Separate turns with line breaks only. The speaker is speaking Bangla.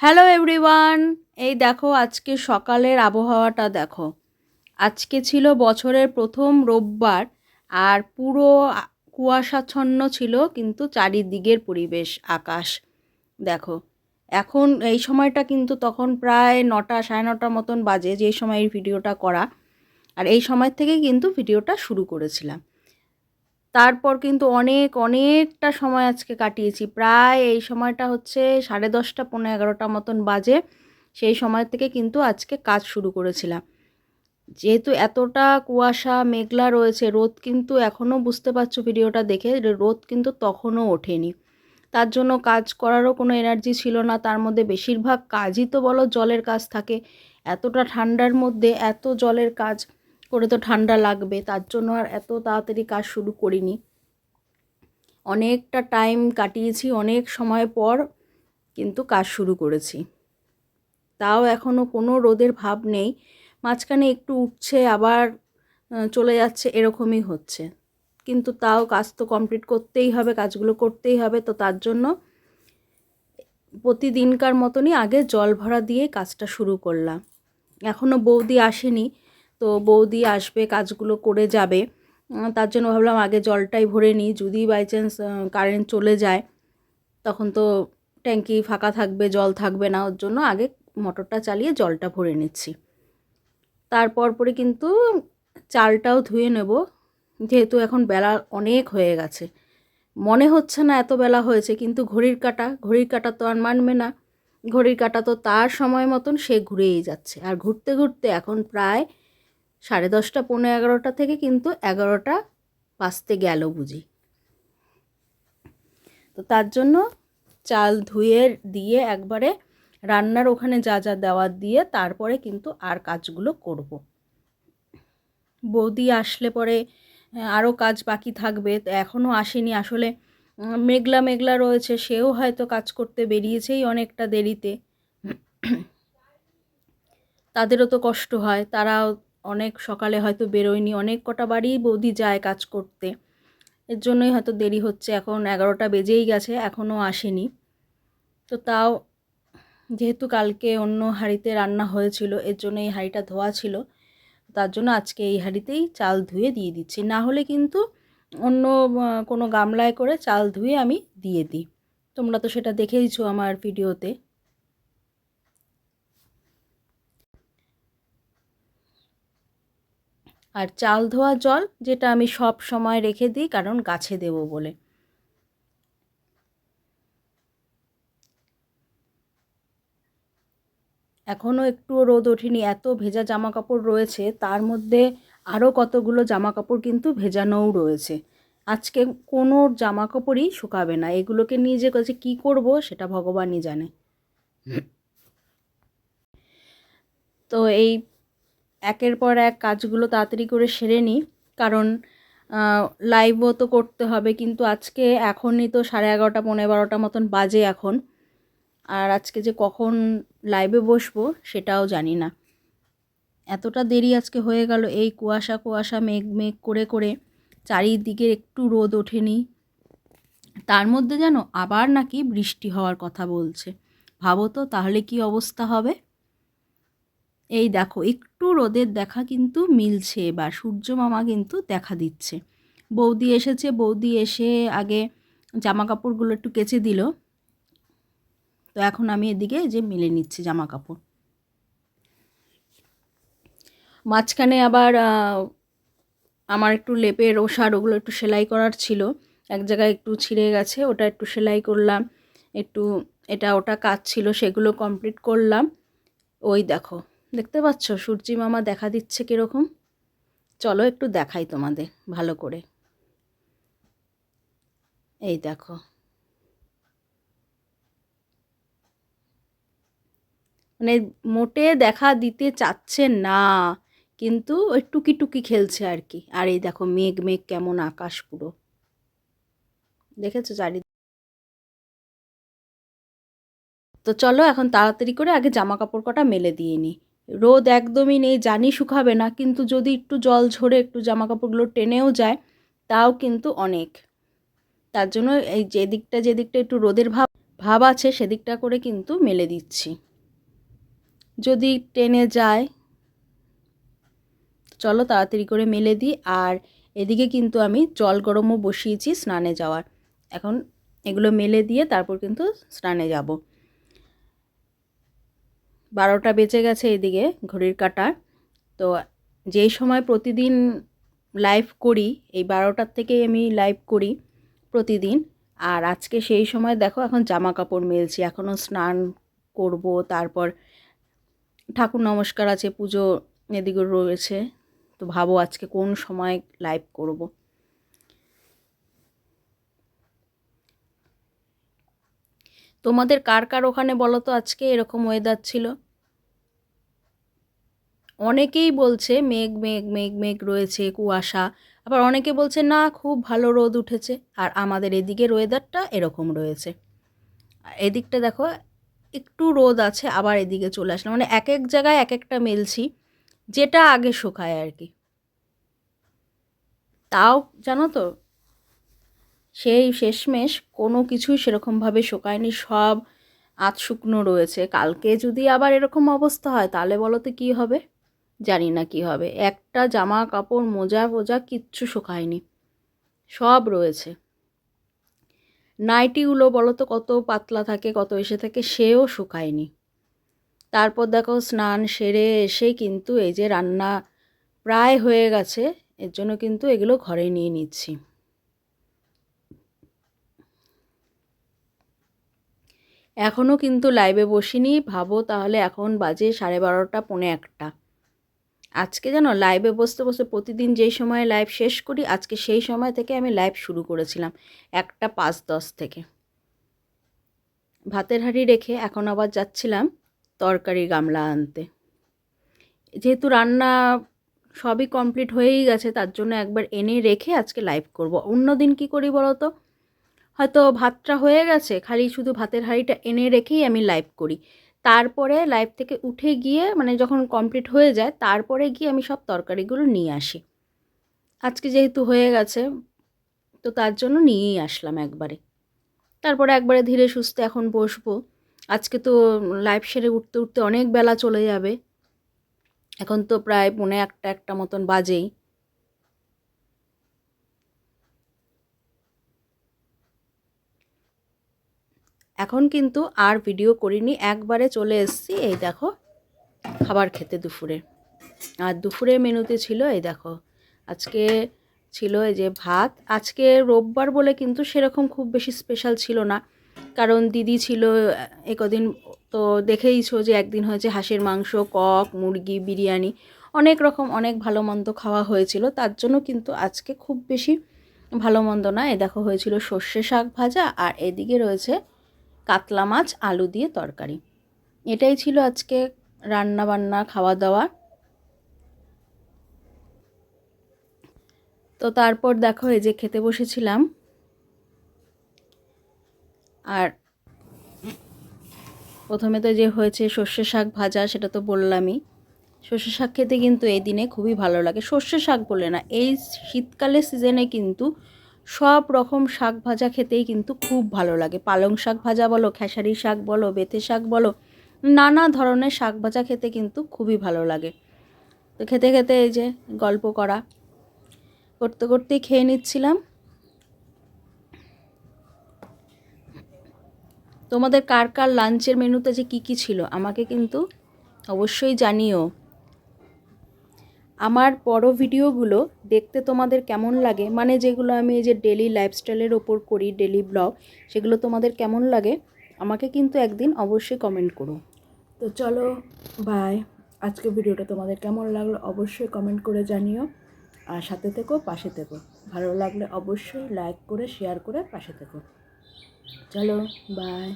হ্যালো এভরিওয়ান এই দেখো, আজকে সকালের আবহাওয়াটা দেখো। আজকে ছিল বছরের প্রথম রোববার আর পুরো কুয়াশাচ্ছন্ন ছিল, কিন্তু চারিদিকের পরিবেশ, আকাশ। দেখো, এখন এই সময়টা কিন্তু তখন প্রায় নটা, সাড়ে নটার মতন বাজে যে সময় এই ভিডিওটা করা। আর এই সময় থেকেই কিন্তু ভিডিওটা শুরু করেছিলাম। তারপর কিন্তু অনেক, অনেকটা সময় আজকে কাটিয়েছি। প্রায় এই সময়টা হচ্ছে সাড়ে দশটা পনেরো এগারোটা মতন বাজে। সেই সময় থেকে কিন্তু আজকে কাজ শুরু করেছিলাম। যেহেতু এতটা কুয়াশা, মেঘলা রয়েছে, রোদ কিন্তু এখনও বুঝতে পারছ ভিডিওটা দেখে, রোদ কিন্তু তখনও ওঠেনি। তার জন্য কাজ করারও কোনো এনার্জি ছিল না। তার মধ্যে বেশিরভাগ কাজই তো বলো জলের কাজ থাকে। এতটা ঠান্ডার মধ্যে এত জলের কাজ করে তো ঠান্ডা লাগবে, তার জন্য আর এত তাড়াতাড়ি কাজ শুরু করিনি। অনেকটা টাইম কাটিয়েছি, অনেক সময় পর কিন্তু কাজ শুরু করেছি। তাও এখনও কোনো রোদের ভাব নেই, মাঝখানে একটু উঠছে, আবার চলে যাচ্ছে, এরকমই হচ্ছে। কিন্তু তাও কাজ তো কমপ্লিট করতেই হবে, কাজগুলো করতেই হবে, তো তার জন্য প্রতিদিনকার মতনই আগে জল ভরা দিয়ে কাজটা শুরু করলাম। এখনও বৌদি আসেনি তো বৌদি আসবে, কাজগুলো করে যাবে। তার জন্য ভাবলাম আগে জলটাই ভরে নিই। যদি বাই চান্স কারেন্ট চলে যায়, তখন তো ট্যাঙ্কি ফাঁকা থাকবে, জল থাকবে না। ওর জন্য আগে মোটরটা চালিয়ে জলটা ভরে নিচ্ছি। তারপর পরে কিন্তু চালটাও ধুয়ে নেব। যেহেতু এখন বেলা অনেক হয়ে গেছে। মনে হচ্ছে না এত বেলা হয়েছে, কিন্তু ঘড়ির কাটা ঘড়ির কাটা তো আর মানবে না। ঘড়ির কাটা তো তার সময় মতন সে ঘুরেই যাচ্ছে। আর ঘুরতে ঘুরতে এখন প্রায় সাড়ে দশটা পনেরো এগারোটা থেকে কিন্তু এগারোটা বাজতে গেল বুঝি। তো তার জন্য চাল ধুয়ে দিয়ে একবারে রান্নার ওখানে যা যা দেওয়ার দিয়ে তারপরে কিন্তু আর কাজগুলো করব। বৌদি আসলে পরে আরও কাজ বাকি থাকবে এখনও আসেনি। আসলে মেঘলা মেঘলা রয়েছে, সেও হয়তো কাজ করতে বেরিয়েছেই অনেকটা দেরিতে। তাদেরও তো কষ্ট হয়, তারাও অনেক সকালে হয়তো বেরোয়নি, অনেক কটা বাড়ি বৌদি যায় কাজ করতে। এর জন্যই হয়তো দেরি হচ্ছে, এখন এগারোটা বেজেই গেছে এখনও আসেনি। তো তাও যেহেতু কালকে অন্য হাঁড়িতে রান্না হয়েছিল, এর জন্য এই হাঁড়িটা ধোয়া ছিল, তার জন্য আজকে এই হাঁড়িতেই চাল ধুয়ে দিয়ে দিচ্ছি। না হলে কিন্তু অন্য কোনো গামলায় করে চাল ধুয়ে আমি দিয়ে দিই। তোমরা তো সেটা দেখেইছো আমার ভিডিওতে। আর চাল ধোয়া জল যেটা আমি সব সময় রেখে দিই, কারণ গাছে দেবো বলে। এখনও একটুও রোদ ওঠেনি, এত ভেজা জামা কাপড় রয়েছে, তার মধ্যে আরও কতগুলো জামা কাপড় কিন্তু ভেজানোও রয়েছে। আজকে কোনো জামা কাপড়ই শুকাবে না, এগুলোকে নিয়ে যে কাছে কী করব সেটা ভগবানই জানে। তো এই একের পর এক কাজগুলো তাড়াতাড়ি করে সেরে নিই। কারণ লাইভও তো করতে হবে, কিন্তু আজকে এখনই তো সাড়ে এগারোটা পনেরো বারোটা মতন বাজে এখন। আর আজকে যে কখন লাইভে বসবো সেটাও জানি না। এতটা দেরি আজকে হয়ে গেল, এই কুয়াশা কুয়াশা, মেঘ মেঘ করে করে চারিদিকে একটু রোদ ওঠেনি। তার মধ্যে যেন আবার নাকি বৃষ্টি হওয়ার কথা বলছে। ভাবো তো তাহলে কি অবস্থা হবে? এই দেখো, একটু রোদের দেখা কিন্তু মিলছে এবার, সূর্য মামা কিন্তু দেখা দিচ্ছে। বৌদি এসেছে, বৌদি এসে আগে জামা কাপড়গুলো একটু কেচে দিল। তো এখন আমি এদিকে যে মিলে নিচ্ছি জামা কাপড় মাঝখানে আবার আমার একটু লেপের ওষার ওগুলো একটু সেলাই করার ছিল। এক জায়গায় একটু ছিঁড়ে গেছে, ওটা একটু সেলাই করলাম, একটু এটা ওটা কাজ ছিল, সেগুলো কমপ্লিট করলাম। ওই দেখো। দেখতে পাচ্ছ? সূর্যি মামা দেখা দিচ্ছে কীরকম? চলো একটু দেখাই তোমাদের, ভালো করে। এই দেখো। মানে মোটে দেখা দিতে চাচ্ছে না, কিন্তু ওই টুকি টুকি খেলছে আর কি। আর এই দেখো, মেঘ মেঘ, কেমন আকাশ পুরো। দেখেছ চারি তো চলো এখন তাড়াতাড়ি করে আগে জামা কাপড় কটা মেলে দিয়ে নিই রোদ একদমই নেই, জানি শুকাবে না, কিন্তু যদি একটু জল ঝরে একটু জামা কাপড়গুলো টেনেও যায়, তাও কিন্তু অনেক। তার জন্য এই যে দিকটা যে দিকটা একটু রোদের ভাব ভাব আছে, সেদিকটা করে কিন্তু মেলে দিচ্ছি। যদি টেনে যায়, চলো তাড়াতাড়ি করে মেলে দিই, আর এদিকে কিন্তু আমি জল গরমও বসিয়েছি স্নানে যাওয়ার। এখন এগুলো মেলে দিয়ে তারপর কিন্তু স্নানে যাব। বারোটা বেজে গেছে এদিকে ঘড়ির কাটার। তো যেই সময় প্রতিদিন লাইভ করি, এই বারোটার থেকেই আমি লাইভ করি প্রতিদিন। আর আজকে সেই সময় দেখো এখন জামা কাপড় মেলছি এখনও স্নান করব, তারপর ঠাকুর নমস্কার আছে, পুজো এদিকে রয়েছে। তো ভাবো আজকে কোন সময় লাইভ করব। তোমাদের কার কার ওখানে বলো তো, আজকে এরকম ওয়েদার ছিল? অনেকেই বলছে, মেঘ মেঘ মেঘ মেঘ রয়েছে কুয়াশা। আবার অনেকে বলছে, না, খুব ভালো রোদ উঠেছে। আর আমাদের এদিকের ওয়েদারটা এরকম রয়েছে। এদিকটা দেখো, একটু রোদ আছে, আবার এদিকে চলে আসলাম। মানে এক এক জায়গায় এক একটা মেলছি, যেটা আগে শুকায় আর কি তাও, জানো তো, সেই শেষমেশ কোনো কিছুই সেরকমভাবে শোকায়নি, সব আধ শুকনো রয়েছে। কালকে যদি আবার এরকম অবস্থা হয়, তাহলে বলো তো কী হবে? জানি না কি হবে। একটা জামা কাপড় মোজা ফোজা কিচ্ছু শোকায়নি। সব রয়েছে। নাইটিগুলো বলো তো কত পাতলা থাকে, কত এসে থাকে, সেও শুকায়নি। তারপর দেখো স্নান সেরে এসে কিন্তু এই যে রান্না প্রায় হয়ে গেছে, এর জন্য কিন্তু এগুলো ঘরে নিয়ে নিচ্ছি। এখনও কিন্তু লাইভে বসিনি। ভাবো তাহলে এখন বাজে সাড়ে বারোটা, পৌনে একটা। আজকে যেন লাইভে বসতে বসতে প্রতিদিন যেই সময় লাইভ শেষ করি, আজকে সেই সময় থেকে আমি লাইভ শুরু করেছিলাম, একটা পাঁচ দশ থেকে। ভাতের হাঁড়ি রেখে এখন আবার যাচ্ছিলাম তরকারি গামলা আনতে। যেহেতু রান্না সবই কমপ্লিট হয়েই গেছে, তার জন্য একবার এনে রেখে আজকে লাইভ করব। অন্য দিন কী করি বলো তো হয়তো ভাতটা হয়ে গেছে, খালি শুধু ভাতের হাঁড়িটা এনে রেখেই আমি লাইভ করি। তারপরে লাইভ থেকে উঠে গিয়ে মানে যখন কমপ্লিট হয়ে যায়, তারপরে গিয়ে আমি সব তরকারিগুলো নিয়ে আসি। আজকে যেহেতু হয়ে গেছে, তো তার জন্য নিয়েই আসলাম একবারে। তারপরে একবারে ধীরে সুস্থে এখন বসবো। আজকে তো লাইভ সেরে উঠতে উঠতে অনেক বেলা চলে যাবে। এখন তো প্রায় পৌনে একটা একটা মতন বাজেই। এখন কিন্তু আর ভিডিও করিনি, একবারে চলে এসছি, এই দেখো, খাবার খেতে দুপুরে। আর দুপুরে মেনুতে ছিল, এই দেখো, আজকে ছিল এই যে ভাত, আজকে রোববার বলে কিন্তু সেরকম খুব বেশি স্পেশাল ছিল না, কারণ দিদি ছিল, একদিন তো দেখেইছো যে একদিন হয়েছে হাঁসের মাংস, কক, মুরগি, বিরিয়ানি, অনেক রকম, অনেক ভালো মন্দ খাওয়া হয়েছিল, তার জন্য কিন্তু আজকে খুব বেশি ভালো মন্দ না এ দেখো হয়েছিল সর্ষে শাক ভাজা, আর এদিকে রয়েছে কাতলা মাছ, আলু দিয়ে তরকারি। এটাই ছিল আজকে রান্না বান্না খাওয়া দাওয়া তো তারপর দেখো, এই যে খেতে বসেছিলাম। আর প্রথমে তো যে হয়েছে সর্ষে শাক ভাজা, সেটা তো বললামই। সর্ষে শাক খেতে কিন্তু এই দিনে খুবই ভালো লাগে। সর্ষে শাক বলে না, এই শীতকালের সিজনে কিন্তু সব রকম শাক ভাজা খেতেই কিন্তু খুব ভালো লাগে। পালং শাক ভাজা বলো, খেসারি শাক বলো বেথে শাক বলো, নানা ধরনের শাক ভাজা খেতে কিন্তু খুবই ভালো লাগে। তো খেতে খেতে এই যে গল্প করা করতে করতেই খেয়ে নিচ্ছিলাম। তোমাদের কার কার লাঞ্চের মেনুতে যে কী কী ছিল আমাকে কিন্তু অবশ্যই জানিও। আমার বড় ভিডিওগুলো দেখতে তোমাদের কেমন লাগে? মানে যেগুলো আমি এই যে ডেলি লাইফস্টাইলের ওপর করি ডেলি ব্লগ সেগুলো তোমাদের কেমন লাগে? আমাকে কিন্তু একদিন অবশ্যই কমেন্ট করো। তো চলো বাই আজকে ভিডিওটা তোমাদের কেমন লাগল অবশ্যই কমেন্ট করে জানিও। আর সাথে থেকো, পাশে থেকো। ভালো লাগলে অবশ্যই লাইক করে শেয়ার করে পাশে থেকো। চলো বাই